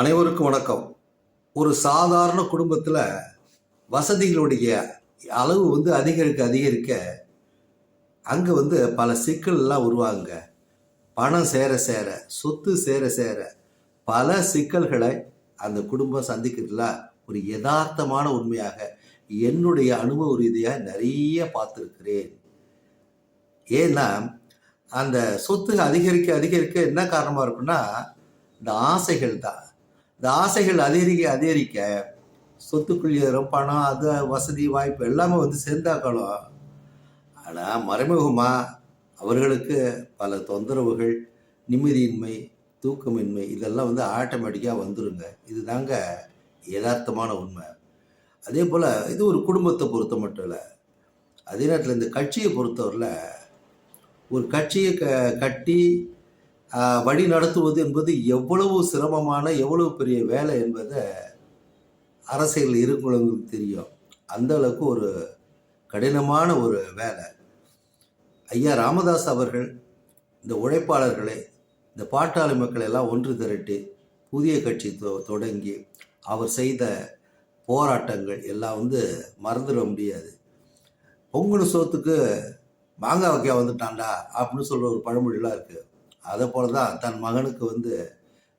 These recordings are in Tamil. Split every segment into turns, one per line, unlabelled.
அனைவருக்கும் வணக்கம். ஒரு சாதாரண குடும்பத்தில் வசதிகளுடைய அளவு வந்து அதிகரிக்க அதிகரிக்க அங்கே வந்து பல சிக்கல்லாம் உருவாகுங்க. பணம் சேர சேர சொத்து சேர சேர பல சிக்கல்களை அந்த குடும்பம் சந்திக்கிறதுல ஒரு யதார்த்தமான உண்மையாக என்னுடைய அனுபவ ரீதியாக நிறைய பார்த்துருக்கிறேன். ஏன்னா அந்த சொத்து அதிகரிக்க அதிகரிக்க என்ன காரணமாக இருக்குன்னா இந்த ஆசைகள் தான். இந்த ஆசைகள் அதிகரிக்க அதிகரிக்க சொத்துக்குள்ள பணம் அது வசதி வாய்ப்பு எல்லாமே வந்து சேர்ந்தாக்களும் ஆனால் மறைமுகமாக அவர்களுக்கு பல தொந்தரவுகள் நிம்மதியின்மை தூக்கமின்மை இதெல்லாம் வந்து ஆட்டோமேட்டிக்காக வந்துருங்க. இதுதாங்க யதார்த்தமான உண்மை. அதே போல் இது ஒரு குடும்பத்தை பொறுத்த மட்டும் இல்லை. அதே நேரத்தில் இந்த கட்சியை பொறுத்தவரையில் ஒரு கட்சியை க கட்டி வழி நடத்துவது என்பது எவ்வளவு சிரமமான எவ்வளவு பெரிய வேலை என்பதை அரசியல் இருக்கிறவங்களுக்கு தெரியும். அந்த அளவுக்கு ஒரு கடினமான ஒரு வேலை. ஐயா ராமதாஸ் அவர்கள் இந்த உழைப்பாளர்களை இந்த பாட்டாளி மக்களை எல்லாம் ஒன்று திரட்டி புதிய கட்சி தொ- தொடங்கி அவர் செய்த போராட்டங்கள் எல்லாம் வந்து மறந்துட முடியாது. பொங்கல் சோத்துக்கு மாங்காய் வைக்கா வந்துட்டான்டா அப்படின்னு சொல்கிற ஒரு பழமொழிலாம் இருக்குது அதை போல தான் தன் மகனுக்கு வந்து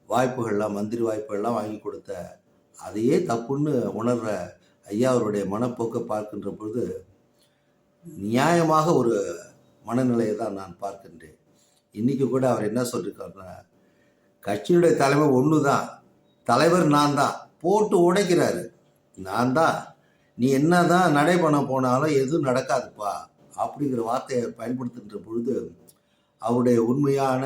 வாய்ப்புகள்லாம் மந்திரி வாய்ப்புகள்லாம் வாங்கி கொடுத்த அதையே தப்புன்னு உணர்கிற ஐயா அவருடைய மனப்போக்கை பார்க்கின்ற பொழுது நியாயமாக ஒரு மனநிலையை தான் நான் பார்க்கின்றேன். இன்றைக்கி கூட அவர் என்ன சொல்லியிருக்காருன்னா கட்சியுடைய தலைமை ஒன்று தான் தலைவர் நான் தான். போட்டு உடைக்கிறாரு. நான் தான் நீ என்ன தான் நடை பண்ண போனாலும் எதுவும் நடக்காதுப்பா. அப்படிங்கிற வார்த்தையை பயன்படுத்துகின்ற பொழுது அவருடைய உண்மையான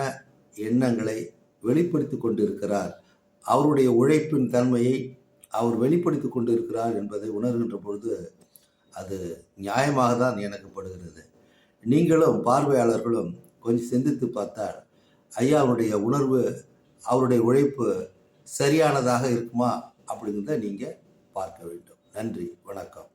எண்ணங்களை வெளிப்படுத்தி கொண்டிருக்கிறார். அவருடைய உழைப்பின் தன்மையை அவர் வெளிப்படுத்தி கொண்டிருக்கிறார் என்பதை உணர்கின்ற பொழுது அது நியாயமாக தான் எனக்கு படுகிறது நீங்களும் பார்வையாளர்களும் கொஞ்சம் சிந்தித்து பார்த்தால் ஐயா அவருடைய உணர்வு அவருடைய உழைப்பு சரியானதாக இருக்குமா அப்படிங்கிறத நீங்கள் பார்க்க வேண்டும். நன்றி வணக்கம்.